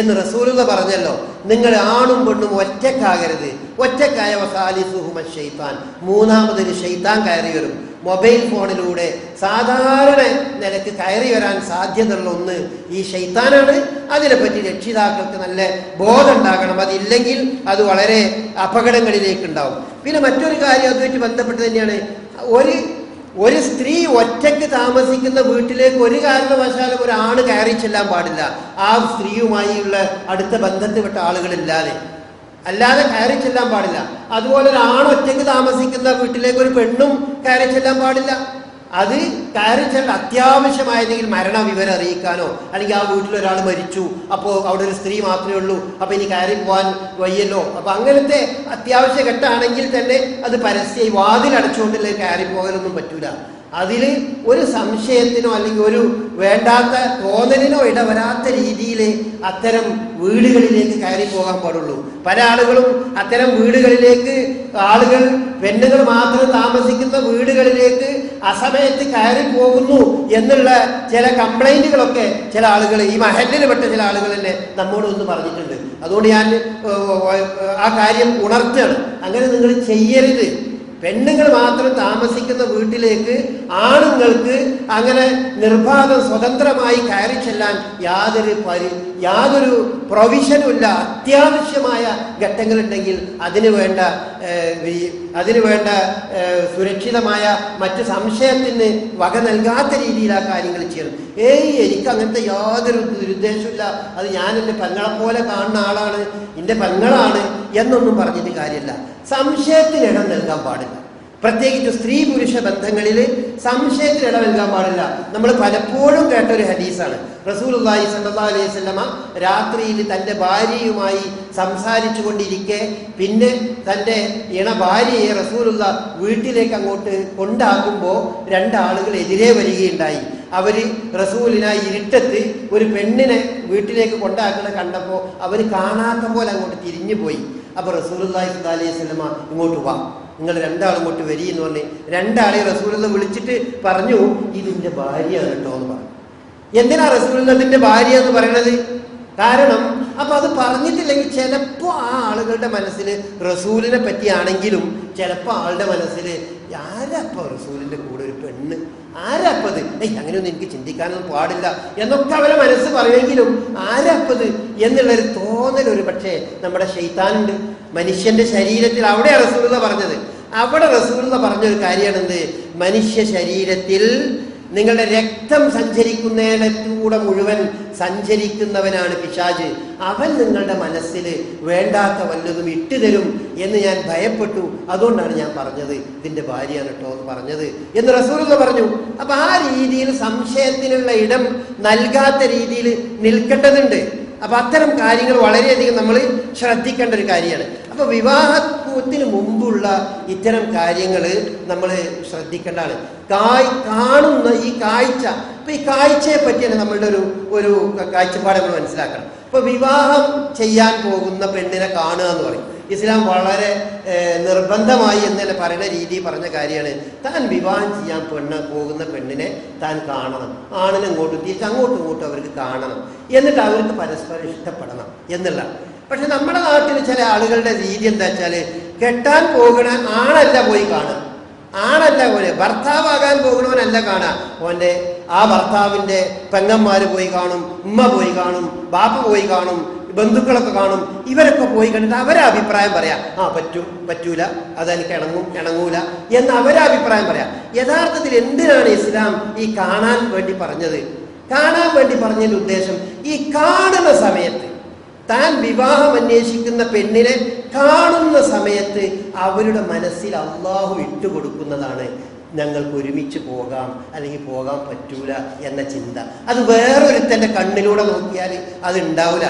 എന്ന് റസൂലുള്ള പറഞ്ഞല്ലോ. നിങ്ങൾ ആണും പെണ്ണും ഒറ്റക്കാകരുത് ഒറ്റക്കായ വസാലിസുഹുമ ഷെയ്ത്താൻ മൂന്നാമതൊരു ഷെയ്ത്താൻ കയറി വരും. മൊബൈൽ ഫോണിലൂടെ സാധാരണ നിലയ്ക്ക് കയറി വരാൻ സാധ്യതയുള്ള ഒന്ന് ഈ ഷെയ്ത്താനാണ് അതിനെപ്പറ്റി രക്ഷിതാക്കൾക്ക് നല്ല ബോധം ഉണ്ടാകണം അതില്ലെങ്കിൽ അത് വളരെ അപകടങ്ങളിലേക്ക് ഉണ്ടാവും പിന്നെ മറ്റൊരു കാര്യം അതുമായിട്ട് ബന്ധപ്പെട്ട് തന്നെയാണ്. ഒരു ഒരു സ്ത്രീ ഒറ്റയ്ക്ക് താമസിക്കുന്ന വീട്ടിലേക്ക് ഒരു കാരണവശാലും ഒരു ആണ് കയറി ചെല്ലാൻ പാടില്ല. ആ സ്ത്രീയുമായുള്ള അടുത്ത ബന്ധത്തിൽപ്പെട്ട ആളുകളില്ലാതെ. അല്ലാതെ കയറി ചെല്ലാൻ പാടില്ല. അതുപോലെ ഒരു ആണ് ഒറ്റയ്ക്ക് താമസിക്കുന്ന വീട്ടിലേക്ക് ഒരു പെണ്ണും കയറി ചെല്ലാൻ പാടില്ല. അത് കയറി ചെല്ല അത്യാവശ്യമായതെങ്കിൽ മരണ വിവരം അറിയിക്കാനോ അല്ലെങ്കിൽ ആ വീട്ടിൽ ഒരാൾ മരിച്ചു അപ്പോൾ അവിടെ ഒരു സ്ത്രീ മാത്രമേ ഉള്ളൂ അപ്പോൾ ഇനി കയറി പോകാൻ വയ്യല്ലോ. അപ്പോൾ അങ്ങനത്തെ അത്യാവശ്യ ഘട്ടമാണെങ്കിൽ തന്നെ അത് പരസ്യമായി വാതിലടച്ചുകൊണ്ടില്ല കയറി പോകാനൊന്നും പറ്റൂല. അതിൽ ഒരു സംശയത്തിനോ അല്ലെങ്കിൽ ഒരു വേണ്ടാത്ത തോന്നലിനോ ഇടവരാത്ത രീതിയിൽ അത്തരം വീടുകളിലേക്ക് കയറി പോകാൻ പാടുള്ളൂ. പല ആളുകളും അത്തരം വീടുകളിലേക്ക് ആളുകൾ പെണ്ണുങ്ങൾ മാത്രം താമസിക്കുന്ന വീടുകളിലേക്ക് അസമയത്ത് കയറി പോകുന്നു എന്നുള്ള ചില കംപ്ലൈന്റുകളൊക്കെ ചില ആളുകൾ ഈ മഹലിൽ പെട്ട ചില ആളുകൾ തന്നെ നമ്മോട് ഒന്ന് പറഞ്ഞിട്ടുണ്ട്. അതുകൊണ്ട് ഞാൻ ആ കാര്യം ഉണർത്തുകയാണ്. അങ്ങനെ നിങ്ങൾ ചെയ്യരുത്. പെണ്ണുങ്ങൾ മാത്രം താമസിക്കുന്ന വീട്ടിലേക്ക് ആണുങ്ങൾക്ക് അങ്ങനെ നിർബാധം സ്വതന്ത്രമായി കയറി ചെല്ലാൻ യാതൊരു പരി യാതൊരു പ്രൊവിഷനുമില്ല. അത്യാവശ്യമായ ഘട്ടങ്ങളുണ്ടെങ്കിൽ അതിനു വേണ്ട അതിനു വേണ്ട സുരക്ഷിതമായ മറ്റ് സംശയത്തിന് വക നൽകാത്ത രീതിയിൽ ആ കാര്യങ്ങൾ ചെയ്യണം. ഏയ് എനിക്ക് അങ്ങനത്തെ യാതൊരു ദുരുദ്ദേശമില്ല അത് ഞാൻ എന്റെ പെങ്ങളെ പോലെ കാണുന്ന ആളാണ് എന്റെ പെങ്ങളാണ് എന്നൊന്നും പറഞ്ഞിട്ട് കാര്യമില്ല. സംശയത്തിന് ഇടം നൽകാൻ പാടില്ല. പ്രത്യേകിച്ച് സ്ത്രീ പുരുഷ ബന്ധങ്ങളിൽ സംശയത്തിന് ഇടം നൽകാൻ പാടില്ല. നമ്മൾ പലപ്പോഴും കേട്ട ഒരു ഹദീസാണ്. റസൂലുള്ളാഹി സല്ലാ അലൈഹി വസല്ലമ രാത്രിയിൽ തന്റെ ഭാര്യയുമായി സംസാരിച്ചു കൊണ്ടിരിക്കെ പിന്നെ തന്റെ ഇണ ഭാര്യയെ റസൂലുള്ള വീട്ടിലേക്ക് അങ്ങോട്ട് കൊണ്ടാക്കുമ്പോൾ രണ്ടാളുകൾ എതിരെ വരികയുണ്ടായി. അവർ റസൂലിനായി ഇരുട്ടത്ത് ഒരു പെണ്ണിനെ വീട്ടിലേക്ക് കൊണ്ടാക്കണ കണ്ടപ്പോൾ അവർ കാണാത്ത പോലെ അങ്ങോട്ട് തിരിഞ്ഞു പോയി അപ്പൊ റസൂലുള്ളാഹി സ്വല്ലല്ലാഹു അലൈഹി വസല്ലമ ഇങ്ങോട്ട് വാ. നിങ്ങൾ രണ്ടാളും ഇങ്ങോട്ട് വരി എന്ന് പറഞ്ഞ് രണ്ടാളെ റസൂലുള്ള വിളിച്ചിട്ട് പറഞ്ഞു ഇതിന്റെ ഭാര്യയാണ് കേട്ടോ എന്ന് പറഞ്ഞു. എന്തിനാ റസൂലുള്ളതിന്റെ ഭാര്യ എന്ന് പറയണത്? കാരണം അപ്പൊ അത് പറഞ്ഞിട്ടില്ലെങ്കിൽ ചിലപ്പോ ആ ആളുകളുടെ മനസ്സിൽ റസൂലിനെ പറ്റിയാണെങ്കിലും ചിലപ്പോ ആളുടെ മനസ്സിൽ ആരാപ്പ റസൂലിന്റെ കൂടെ ഒരു പെണ്ണ്? ആരാപ്പത്? ഏയ് അങ്ങനെയൊന്നും എനിക്ക് ചിന്തിക്കാനൊന്നും പാടില്ല എന്നൊക്കെ അവരെ മനസ്സ് പറയുമെങ്കിലും ആരാപ്പത് എന്നുള്ളൊരു തോന്നൽ ഒരു പക്ഷേ നമ്മുടെ ഷെയ്ത്താനുണ്ട് മനുഷ്യന്റെ ശരീരത്തിൽ അവിടെ റസൂലുള്ള പറഞ്ഞത്. അവിടെ റസൂലുള്ള പറഞ്ഞൊരു കാര്യമാണ് എന്ത് മനുഷ്യ ശരീരത്തിൽ നിങ്ങളുടെ രക്തം സഞ്ചരിക്കുന്നതിലൂടെ മുഴുവൻ സഞ്ചരിക്കുന്നവനാണ് പിശാജ്. അവൻ നിങ്ങളുടെ മനസ്സിൽ വേണ്ടാത്ത വല്ലതും ഇട്ടുതരും എന്ന് ഞാൻ ഭയപ്പെട്ടു. അതുകൊണ്ടാണ് ഞാൻ പറഞ്ഞത് ഇതിന്റെ ഭാര്യയാണ് കേട്ടോ എന്ന് പറഞ്ഞത് എന്ന് റസൂലുള്ള പറഞ്ഞു. അപ്പൊ ആ രീതിയിൽ സംശയത്തിനുള്ള ഇടം നൽകാത്ത രീതിയിൽ നിൽക്കേണ്ടതുണ്ട്. അപ്പൊ അത്തരം കാര്യങ്ങൾ വളരെയധികം നമ്മൾ ശ്രദ്ധിക്കേണ്ട ഒരു കാര്യമാണ്. അപ്പൊ വിവാഹത്തിന് മുമ്പുള്ള ഇത്തരം കാര്യങ്ങൾ നമ്മൾ ശ്രദ്ധിക്കേണ്ടതാണ് കായ് കാണുന്ന ഈ കാഴ്ച. ഇപ്പൊ ഈ കാഴ്ചയെ പറ്റിയാണ് നമ്മളുടെ ഒരു ഒരു കാഴ്ചപ്പാട് നമ്മൾ മനസ്സിലാക്കണം. ഇപ്പം വിവാഹം ചെയ്യാൻ പോകുന്ന പെണ്ണിനെ കാണുക എന്ന് പറയും. ഇസ്ലാം വളരെ നിർബന്ധമായി എന്ന് പറയുന്ന രീതി പറഞ്ഞ കാര്യമാണ്. താൻ വിവാഹം ചെയ്യാൻ പെണ്ണ് പോകുന്ന പെണ്ണിനെ താൻ കാണണം. ആണിനെ ഇങ്ങോട്ടും തിരിച്ച് അങ്ങോട്ടും ഇങ്ങോട്ടും അവർക്ക് കാണണം. എന്നിട്ട് അവർക്ക് പരസ്പരം ഇഷ്ടപ്പെടണം. എന്നുള്ള പക്ഷെ നമ്മുടെ നാട്ടിൽ ചില ആളുകളുടെ രീതി എന്താ വെച്ചാൽ കെട്ടാൻ പോകണ ആണല്ല പോയി കാണുക. ആണല്ല പോലെ ഭർത്താവാകാൻ പോകുന്നവനല്ല കാണാം ഓന്റെ ആ ഭർത്താവിന്റെ പെങ്ങന്മാർ പോയി കാണും ഉമ്മ പോയി കാണും ബാപ്പ പോയി കാണും ബന്ധുക്കളൊക്കെ കാണും ഇവരൊക്കെ പോയി കണ്ടിട്ട് അവരെ അഭിപ്രായം പറയാം. ആ പറ്റും പറ്റൂല. അതെനിക്ക് ഇണങ്ങും ഇണങ്ങൂല എന്ന് അവരെ അഭിപ്രായം പറയാം. യഥാർത്ഥത്തിൽ എന്തിനാണ് ഇസ്ലാം ഈ കാണാൻ വേണ്ടി പറഞ്ഞത്? കാണാൻ വേണ്ടി പറഞ്ഞതിന്റെ ഉദ്ദേശം ഈ കാണുന്ന സമയത്ത് താൻ വിവാഹം അന്വേഷിക്കുന്ന പെണ്ണിനെ കാണുന്ന സമയത്ത് അവരുടെ മനസ്സിൽ അള്ളാഹു ഇട്ടുകൊടുക്കുന്നതാണ് ഞങ്ങൾക്ക് ഒരുമിച്ച് പോകാം അല്ലെങ്കിൽ പോകാൻ പറ്റൂല എന്ന ചിന്ത. അത് വേറൊരുത്തന്റെ കണ്ണിലൂടെ നോക്കിയാൽ അത് ഉണ്ടാവില്ല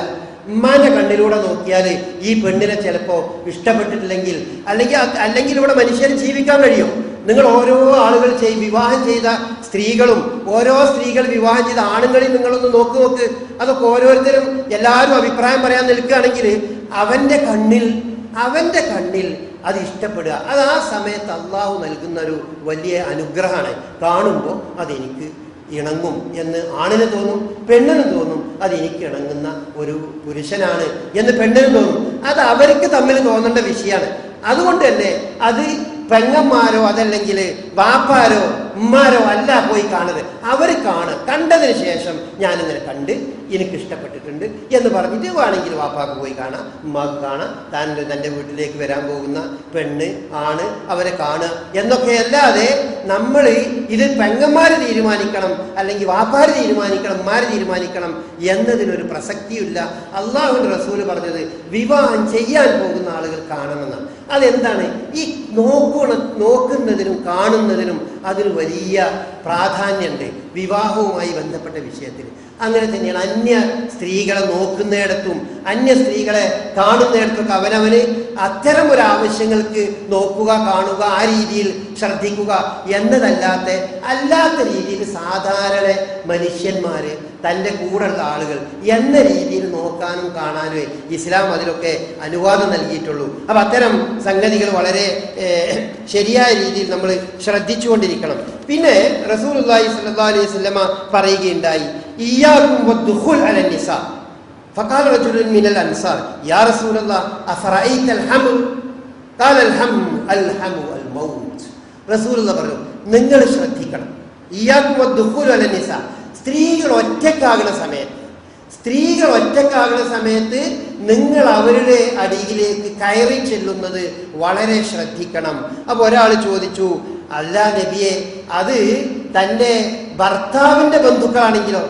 ഉമ്മാന്റെ കണ്ണിലൂടെ നോക്കിയാൽ ഈ പെണ്ണിനെ ചിലപ്പോൾ ഇഷ്ടപ്പെട്ടിട്ടില്ലെങ്കിൽ അല്ലെങ്കിൽ അല്ലെങ്കിൽ ഇവിടെ മനുഷ്യന് ജീവിക്കാൻ കഴിയും. നിങ്ങൾ ഓരോ ആളുകൾ ചെയ് വിവാഹം ചെയ്ത സ്ത്രീകളും ഓരോ സ്ത്രീകൾ വിവാഹം ചെയ്ത ആണുങ്ങളിൽ നിങ്ങളൊന്ന് നോക്ക് നോക്ക്. അതൊക്കെ ഓരോരുത്തരും എല്ലാവരും അഭിപ്രായം പറയാൻ നിൽക്കുകയാണെങ്കിൽ അവന്റെ കണ്ണിൽ അവന്റെ കണ്ണിൽ അത് ഇഷ്ടപ്പെടുക. അത് ആ സമയത്ത് അള്ളാഹു നൽകുന്ന ഒരു വലിയ അനുഗ്രഹമാണ്. കാണുമ്പോൾ അതെനിക്ക് ഇണങ്ങും എന്ന് ആണിന് തോന്നും പെണ്ണിന് തോന്നും. അത് എനിക്ക് ഇണങ്ങുന്ന ഒരു പുരുഷനാണ് എന്ന് പെണ്ണിന് തോന്നും. അത് അവർക്ക് തമ്മിൽ തോന്നേണ്ട വിഷയമാണ്. അതുകൊണ്ട് തന്നെ അത് പെങ്ങന്മാരോ അതല്ലെങ്കിൽ വാപ്പാരോ ഉമ്മാരോ അല്ല പോയി കാണുന്നത്. അവർ കാണുക. കണ്ടതിന് ശേഷം ഞാനിങ്ങനെ കണ്ട് എനിക്ക് ഇഷ്ടപ്പെട്ടിട്ടുണ്ട് എന്ന് പറഞ്ഞിട്ട് വേണമെങ്കിൽ വാപ്പാക്ക് പോയി കാണാം ഉമ്മാക്ക് കാണാം താൻ തന്റെ വീട്ടിലേക്ക് വരാൻ പോകുന്ന പെണ്ണ് ആണ് അവരെ കാണുക എന്നൊക്കെ അല്ലാതെ നമ്മൾ ഇത് പെങ്ങന്മാർ തീരുമാനിക്കണം അല്ലെങ്കിൽ വാപ്പാർ തീരുമാനിക്കണം ഉമ്മാർ തീരുമാനിക്കണം എന്നതിനൊരു പ്രസക്തിയില്ല അള്ളാഹുവിന്റെ റസൂൽ പറഞ്ഞത് വിവാഹം ചെയ്യാൻ പോകുന്ന ആളുകൾ കാണണമെന്നാണ്. അതെന്താണ്? ഈ നോക്കണ നോക്കുന്നതിനും കാണുന്നതിനും അതിന് വലിയ പ്രാധാന്യമുണ്ട് വിവാഹവുമായി ബന്ധപ്പെട്ട വിഷയത്തിൽ. അങ്ങനെ തന്നെയാണ്. അന്യ സ്ത്രീകളെ നോക്കുന്നിടത്തും അന്യ സ്ത്രീകളെ കാണുന്നിടത്തും കാണുന്നിടത്തൊക്കെ അവനവന് അത്തരം ഒരു ആവശ്യങ്ങൾക്ക് നോക്കുക കാണുക ആ രീതിയിൽ ശ്രദ്ധിക്കുക എന്നതല്ലാത്ത അല്ലാത്ത രീതിയിൽ സാധാരണ മനുഷ്യന്മാര് തന്റെ കൂടെയുള്ള ആളുകൾ എന്ന രീതിയിൽ നോക്കാനും കാണാനും ഇസ്ലാം അതിലൊക്കെ അനുവാദം നൽകിയിട്ടുള്ളൂ. അപ്പം അത്തരം സംഗതികൾ വളരെ ശരിയായ രീതിയിൽ നമ്മൾ ശ്രദ്ധിച്ചുകൊണ്ടിരിക്കണം. പിന്നെ റസൂൽ അള്ളാഹി അലൈഹി സ്വലമ പറയുകയുണ്ടായി. ഇയ്യാക്കും വദ്ദുഖുൽ അലൻ നിസാ فقال رجل من الأنصار يا رسول الله أفرأيت الهم قال الهم الهم الموت റസൂൽ പറഞ്ഞു നിങ്ങൾ ശ്രദ്ധിക്കണം ഇയാക്കും വദ്ദുഖുൽ അലൻ നിസാ സ്ത്രീകൾ ഒറ്റക്കാകുന്ന സമയത്ത് സ്ത്രീകൾ ഒറ്റക്കാകുന്ന സമയത്ത് നിങ്ങൾ അവരുടെ അടിയിലേക്ക് കയറി ചെല്ലുന്നത് വളരെ ശ്രദ്ധിക്കണം അപ്പൊ ഒരാൾ ചോദിച്ചു അല്ല നബിയെ അത് തൻ്റെ ഭർത്താവിൻ്റെ ബന്ധുക്കളാണെങ്കിലോ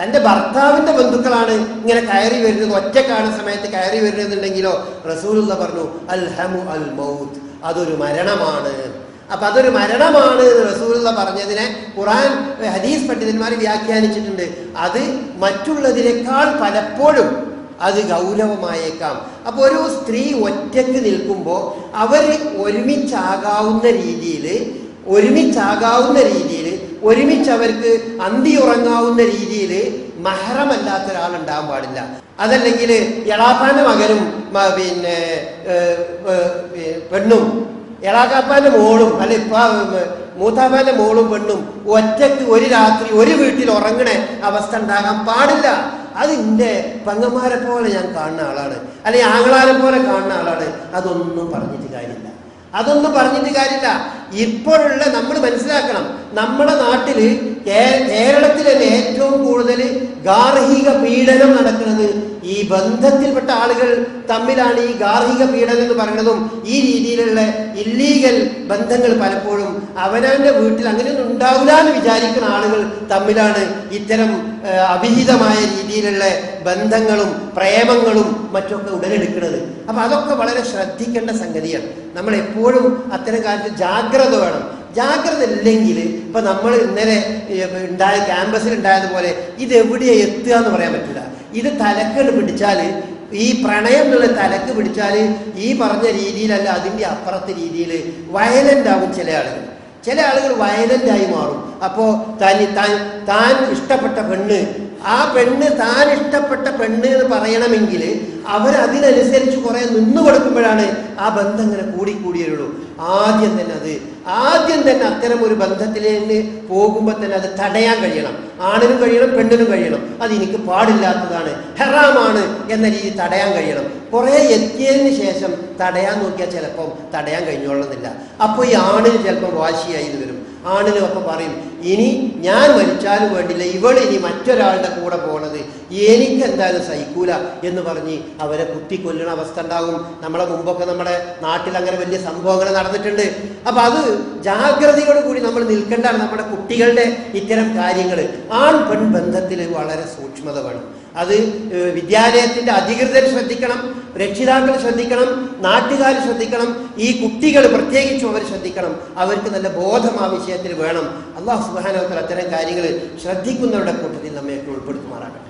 തന്റെ ഭർത്താവിന്റെ ബന്ധുക്കളാണ് ഇങ്ങനെ കയറി വരുന്നത് ഒറ്റ കാണുന്ന സമയത്ത് കയറി വരുന്നുണ്ടെങ്കിലോ? റസൂലുള്ള പറഞ്ഞു അൽഹമു അൽ മൗത്ത് അതൊരു മരണമാണ്. അപ്പൊ അതൊരു മരണമാണ് റസൂലുള്ള പറഞ്ഞതിനെ ഖുറാൻ ഹദീസ് പണ്ഡിതന്മാർ വ്യാഖ്യാനിച്ചിട്ടുണ്ട്. അത് മറ്റുള്ളതിനേക്കാൾ പലപ്പോഴും അത് ഗൗരവമായേക്കാം. അപ്പൊ ഒരു സ്ത്രീ ഒറ്റയ്ക്ക് നിൽക്കുമ്പോൾ അവർ ഒരുമിച്ചാകാവുന്ന രീതിയിൽ ഒരുമിച്ചാകാവുന്ന രീതിയിൽ ഒരുമിച്ച് അവർക്ക് അന്തി ഉറങ്ങാവുന്ന രീതിയിൽ മഹറമല്ലാത്ത ഒരാളുണ്ടാകാൻ പാടില്ല. അതല്ലെങ്കിൽ എളാപ്പാന്റെ മകനും പിന്നെ പെണ്ണും എളാക്കാപ്പാന്റെ മോളും അല്ല ഇപ്പ മൂത്താപ്പാന്റെ മോളും പെണ്ണും ഒറ്റയ്ക്ക് ഒരു രാത്രി ഒരു വീട്ടിൽ ഉറങ്ങണ അവസ്ഥ ഉണ്ടാകാൻ പാടില്ല. അത് എന്റെ പെങ്ങന്മാരെ പോലെ ഞാൻ കാണുന്ന ആളാണ്. അല്ലെങ്കിൽ ആങ്ങളാരെ പോലെ കാണുന്ന ആളാണ്. അതൊന്നും പറഞ്ഞിട്ട് കാര്യമില്ല. അതൊന്നും പറഞ്ഞിട്ട് കാര്യമില്ല. ഇപ്പോഴുള്ള നമ്മൾ മനസ്സിലാക്കണം. നമ്മുടെ നാട്ടിൽ കേരളത്തിൽ തന്നെ ഏറ്റവും കൂടുതൽ ഗാർഹിക പീഡനം നടക്കുന്നത് ഈ ബന്ധത്തിൽപ്പെട്ട ആളുകൾ തമ്മിലാണ് ഈ ഗാർഹിക പീഡനം എന്ന് പറയുന്നതും ഈ രീതിയിലുള്ള ഇല്ലീഗൽ ബന്ധങ്ങൾ പലപ്പോഴും അവനവന്റെ വീട്ടിൽ അങ്ങനെയൊന്നും ഉണ്ടാവില്ല എന്ന് വിചാരിക്കുന്ന ആളുകൾ തമ്മിലാണ് ഇത്തരം അവിഹിതമായ രീതിയിലുള്ള ബന്ധങ്ങളും പ്രേമങ്ങളും മറ്റൊക്കെ ഉടലെടുക്കുന്നത്. അപ്പം അതൊക്കെ വളരെ ശ്രദ്ധിക്കേണ്ട സംഗതിയാണ്. നമ്മൾ എപ്പോഴും അത്തരം കാര്യത്തിൽ ജാഗ്രത വേണം. ജാഗ്രത ഇല്ലെങ്കിൽ ഇപ്പൊ നമ്മൾ ഇന്നലെ ഉണ്ടായ ക്യാമ്പസിൽ ഉണ്ടായതുപോലെ ഇത് എവിടെയാ എത്തുക എന്ന് പറയാൻ പറ്റില്ല. ഇത് തലക്കട് പിടിച്ചാൽ ഈ പ്രണയം എന്നുള്ള തലക്ക് പിടിച്ചാൽ ഈ പറഞ്ഞ രീതിയിലല്ല അതിന്റെ അപ്പുറത്തെ രീതിയിൽ വയലന്റ് ആവും ചില ആളുകൾ ചില ആളുകൾ വയലന്റ് ആയി മാറും. അപ്പോൾ താൻ താൻ ഇഷ്ടപ്പെട്ട പെണ്ണ് ആ പെണ്ണ് താൻ ഇഷ്ടപ്പെട്ട പെണ്ണ് എന്ന് പറയണമെങ്കിൽ അവരതിനനുസരിച്ച് കുറെ നിന്നു കൊടുക്കുമ്പോഴാണ് ആ ബന്ധം ഇങ്ങനെ കൂടിക്കൂടിയുള്ളൂ ആദ്യം തന്നെ അത്. ആദ്യം തന്നെ അത്തരം ഒരു ബന്ധത്തിലേക്ക് പോകുമ്പോൾ തന്നെ അത് തടയാൻ കഴിയണം. ആണിനും കഴിയണം പെണ്ണിനും കഴിയണം. അത് എനിക്ക് പാടില്ലാത്തതാണ്. ഹെറാമാണ് എന്ന രീതി തടയാൻ കഴിയണം. കുറേ എത്തിയതിന് ശേഷം തടയാൻ നോക്കിയാൽ ചിലപ്പം തടയാൻ കഴിഞ്ഞോളുന്നില്ല അപ്പോൾ ഈ ആണിന് ചിലപ്പം വാശിയായി വരും. ആണിനും ഒക്കെ പറയും ഇനി ഞാൻ മരിച്ചാലും വേണ്ടില്ല ഇവൾ ഇനി മറ്റൊരാളുടെ കൂടെ പോണത്. എനിക്ക് എന്തായാലും സഹിക്കൂല എന്ന് പറഞ്ഞ് അവരെ കുത്തി കൊല്ലണ അവസ്ഥ ഉണ്ടാകും. നമ്മളെ മുമ്പൊക്കെ നമ്മുടെ നാട്ടിൽ അങ്ങനെ വലിയ സംഭവങ്ങൾ നടന്നിട്ടുണ്ട്. അപ്പൊ അത് ജാഗ്രതയോട് കൂടി നമ്മൾ നിൽക്കേണ്ടതാണ് നമ്മുടെ കുട്ടികളുടെ ഇത്തരം കാര്യങ്ങൾ. ആൺ പെൺ ബന്ധത്തിൽ വളരെ സൂക്ഷ്മത വേണം. അത് വിദ്യാലയത്തിന്റെ അധികൃതർ ശ്രദ്ധിക്കണം രക്ഷിതാക്കൾ ശ്രദ്ധിക്കണം നാട്ടുകാർ ശ്രദ്ധിക്കണം ഈ കുട്ടികൾ പ്രത്യേകിച്ചും അവർ ശ്രദ്ധിക്കണം. അവർക്ക് നല്ല ബോധം ആ വിഷയത്തിൽ വേണം. അള്ളാഹു സുബാനോത്തർ അത്തരം കാര്യങ്ങൾ ശ്രദ്ധിക്കുന്നവരുടെ കൂട്ടത്തിൽ നമ്മയൊക്കെ ഉൾപ്പെടുത്തുമാറാകട്ടെ.